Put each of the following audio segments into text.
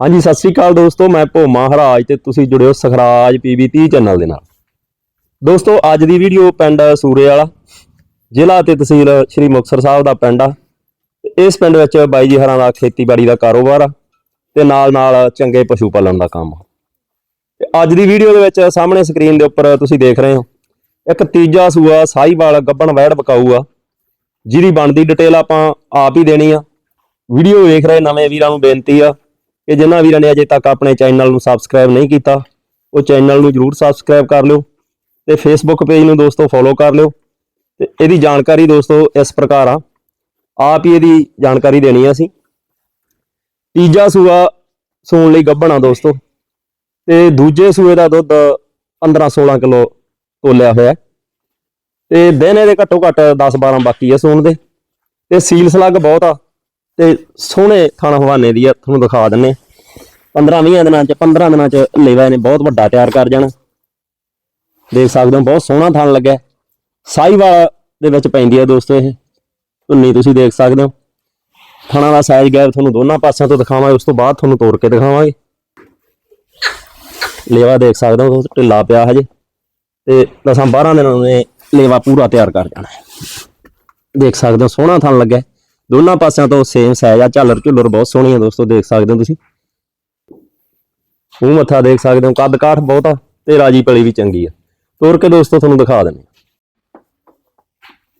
ਹਾਂਜੀ, ਸਤਿ ਸ੍ਰੀ ਅਕਾਲ ਦੋਸਤੋ, ਮੈਂ ਭੋ ਮਹਾਰਾਜ ਤੇ ਤੁਸੀਂ ਜੁੜਿਓ ਸਖਰਾਜ ਪੀਬੀ 30 ਚੈਨਲ ਦੇ ਨਾਲ। ਦੋਸਤੋ, ਅੱਜ ਦੀ ਵੀਡੀਓ ਪਿੰਡ ਸੂਰੇ ਵਾਲਾ ਜ਼ਿਲ੍ਹਾ ਤੇ ਤਹਿਸੀਲ ਸ਼੍ਰੀ ਮੁਕਤਸਰ ਸਾਹਿਬ ਦਾ ਪਿੰਡ ਆ। ਤੇ ਇਸ ਪਿੰਡ ਵਿੱਚ ਬਾਈ ਜੀ ਹਰਾਂ ਦਾ ਖੇਤੀਬਾੜੀ ਦਾ ਕਾਰੋਬਾਰ ਆ ਤੇ ਨਾਲ ਨਾਲ ਚੰਗੇ ਪਸ਼ੂ ਪਾਲਣ ਦਾ ਕੰਮ ਆ। ਤੇ ਅੱਜ ਦੀ ਵੀਡੀਓ ਦੇ ਵਿੱਚ ਸਾਹਮਣੇ ਸਕਰੀਨ ਦੇ ਉੱਪਰ ਤੁਸੀਂ ਦੇਖ ਰਹੇ ਹੋ, ਇੱਕ ਤੀਜਾ ਸੂਆ ਸਾਈਵਾਲ ਗੱਬਣ ਵੈੜ ਬਕਾਊ ਆ, ਜਿਹਦੀ ਬਣਦੀ ਡਿਟੇਲ ਆਪਾਂ ਆਪ ਹੀ ਦੇਣੀ ਆ। ਵੀਡੀਓ ਵੇਖ ਰਹੇ ਨਵੇਂ ਵੀਰਾਂ ਨੂੰ ਬੇਨਤੀ ਆ ਕਿ ਜਿਨ੍ਹਾਂ ਵੀਰਾਂ ਨੇ ਅਜੇ ਤੱਕ ਆਪਣੇ ਚੈਨਲ ਨੂੰ ਸਬਸਕ੍ਰਾਈਬ ਨਹੀਂ ਕੀਤਾ, ਉਹ ਚੈਨਲ ਨੂੰ ਜਰੂਰ ਸਬਸਕ੍ਰਾਈਬ ਕਰ ਲਿਓ ਤੇ ਫੇਸਬੁੱਕ ਪੇਜ ਨੂੰ ਦੋਸਤੋ ਫੋਲੋ ਕਰ ਲਿਓ ਤੇ ਇਹਦੀ ਜਾਣਕਾਰੀ ਦੋਸਤੋ ਇਸ ਪ੍ਰਕਾਰ ਆ। ਆਪ ਹੀ ਇਹਦੀ ਜਾਣਕਾਰੀ ਦੇਣੀ ਆ ਅਸੀਂ। ਤੀਜਾ ਸੂਆ ਸੂਣ ਲਈ ਗੱਭਣਾ ਦੋਸਤੋ ਤੇ ਦੂਜੇ ਸੂਏ ਦਾ ਦੁੱਧ 15 16 ਕਿਲੋ ਤੋਲਿਆ ਹੋਇਆ। ਹੈ। ਤੇ ਦਿਨ ਇਹਦੇ ਘੱਟੋ ਘੱਟ 10 12 ਬਾਕੀ ਆ ਸੂਣ ਦੇ। ਤੇ ਸੀਲ ਸਲੱਗ ਬਹੁਤ ਆ ਤੇ ਸੋਹਣੇ ਥਾਣਾ ਹਵਾਨੇ ਦੀ ਆ, ਤੁਹਾਨੂੰ ਦਿਖਾ ਦਿੰਨੇ 15 20 ਦਿਨਾਂ ਚ 15 ਦਿਨਾਂ ਚ ਲੇਵਾ ਇਹਨੇ ਬਹੁਤ ਵੱਡਾ ਤਿਆਰ ਕਰ ਜਾਣਾ। ਦੇਖ ਸਕਦੇ ਹੋ, ਬਹੁਤ ਸੋਹਣਾ ਥਣ ਲੱਗਿਆ। ਸਾਈਵਾਲ ਦੇ ਵਿੱਚ ਪੈਂਦੀ ਹੈ ਦੋਸਤੋ ਇਹ। ਧੁੰਨੀ ਤੁਸੀਂ ਦੇਖ ਸਕਦੇ ਹੋ। ਥਣਾ ਦਾ ਸਾਈਜ਼ ਗੈਪ ਤੁਹਾਨੂੰ ਦੋਨਾਂ ਪਾਸਿਆਂ ਤੋਂ ਦਿਖਾਵਾਂਗੇ, ਉਸ ਤੋਂ ਬਾਅਦ ਤੁਹਾਨੂੰ ਤੋੜ ਕੇ ਦਿਖਾਵਾਂਗੇ। ਲੇਵਾ ਦੇਖ ਸਕਦੇ ਹੋ ਦੋਸਤੋ ਢਿੱਲਾ ਪਿਆ ਹਜੇ। ਤੇ ਦਸਾਂ 12 ਦਿਨਾਂ ਨੂੰ ਲੇਵਾ ਪੂਰਾ ਤਿਆਰ ਕਰ ਜਾਣਾ ਹੈ। ਦੇਖ ਸਕਦੇ ਹੋ, ਸੋਹਣਾ ਥਣ ਲੱਗਿਆ। ਦੋਨਾਂ ਪਾਸਿਆਂ ਤੋਂ ਸੇਮ ਸਾਈਜ਼ ਆ ਝਾਲਰ ਝੁਲਰ ਬਹੁਤ ਸੋਹਣੀ ਆ ਦੋਸਤੋ, ਦੇਖ ਸਕਦੇ ਹੋ ਤੁਸੀਂ। ਮੂੰਹ ਮੱਥਾ ਦੇਖ ਸਕਦੇ ਹੋ, ਕੱਦ ਕਾਠ ਬਹੁਤ ਆ ਤੇ ਰਾਜੀ ਪਲੀ ਵੀ ਚੰਗੀ ਆ। ਤੋਰ ਕੇ ਦੋਸਤੋ, ਤੁਹਾਨੂੰ ਦਿਖਾ ਦਿੰਦੇ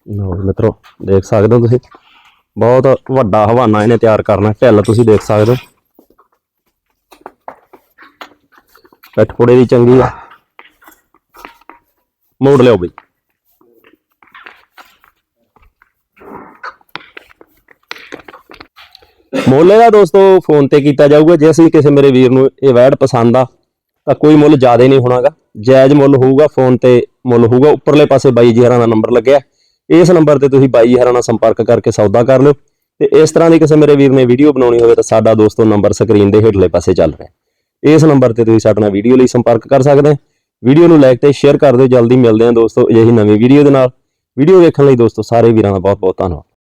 ਲਓ ਜੀ ਮਿੱਤਰੋ, ਦੇਖ ਸਕਦੇ ਹੋ ਤੁਸੀਂ? ਬਹੁਤ ਵੱਡਾ ਹਵਾਨਾ ਇਹਨੇ ਤਿਆਰ ਕਰਨਾ, ਢਿੱਲ ਤੁਸੀਂ ਦੇਖ ਸਕਦੇ ਹੋ। ਪਿੱਠ ਪੁੜੇ ਦੀ ਚੰਗੀ ਆ। ਮੋੜ ਲਿਓ ਬਈ। ਮੁੱਲ ਦਾ ਦੋਸਤੋ ਫੋਨ ਤੇ ਕੀਤਾ ਜਾਊਗਾ। ਜੇ ਅਸੀਂ ਕਿਸੇ ਮੇਰੇ ਵੀਰ ਨੂੰ ਇਹ ਵੈਡ ਪਸੰਦ ਆ, ਤਾਂ ਕੋਈ ਮੁੱਲ ਜ਼ਿਆਦਾ ਨਹੀਂ ਹੋਣਾਗਾ। ਜਾਇਜ਼ ਮੁੱਲ ਹੋਊਗਾ ਫੋਨ ਤੇ ਮੁੱਲ ਹੋਊਗਾ। ਉੱਪਰਲੇ ਪਾਸੇ ਬਾਈ ਜੀ ਹਰਾਂ ਦਾ ਨੰਬਰ ਲੱਗਿਆ। ਇਸ ਨੰਬਰ ਤੇ ਤੁਸੀਂ ਬਾਈ ਜੀ ਹਰਾਂ ਨਾਲ ਸੰਪਰਕ ਕਰਕੇ ਸੌਦਾ ਕਰ ਲਿਓ। ਤੇ ਇਸ ਤਰ੍ਹਾਂ ਦੀ ਕਿਸੇ ਮੇਰੇ ਵੀਰ ਨੇ ਵੀਡੀਓ ਬਣਾਉਣੀ ਹੋਵੇ, ਤਾਂ ਸਾਡਾ ਦੋਸਤੋ ਨੰਬਰ ਸਕਰੀਨ ਦੇ ਹੇਠਲੇ ਪਾਸੇ ਚੱਲ ਰਿਹਾ ਇਸ ਨੰਬਰ ਤੇ ਤੁਸੀਂ ਸਾਡੇ ਨਾਲ ਵੀਡੀਓ ਲਈ ਸੰਪਰਕ ਕਰ ਸਕਦੇ ਹੋ। ਵੀਡੀਓ ਨੂੰ ਲਾਈਕ ਤੇ ਸ਼ੇਅਰ ਕਰ ਦਿਓ। ਜਲਦੀ ਮਿਲਦੇ ਹਾਂ ਦੋਸਤੋ ਅਜਿਹੀ ਨਵੀਂ ਵੀਡੀਓ ਦੇ ਨਾਲ। ਵੀਡੀਓ ਵੇਖਣ ਲਈ ਦੋਸਤੋ ਸਾਰੇ ਵੀਰਾਂ ਦਾ ਬਹੁਤ ਬਹੁਤ ਧੰਨਵਾਦ।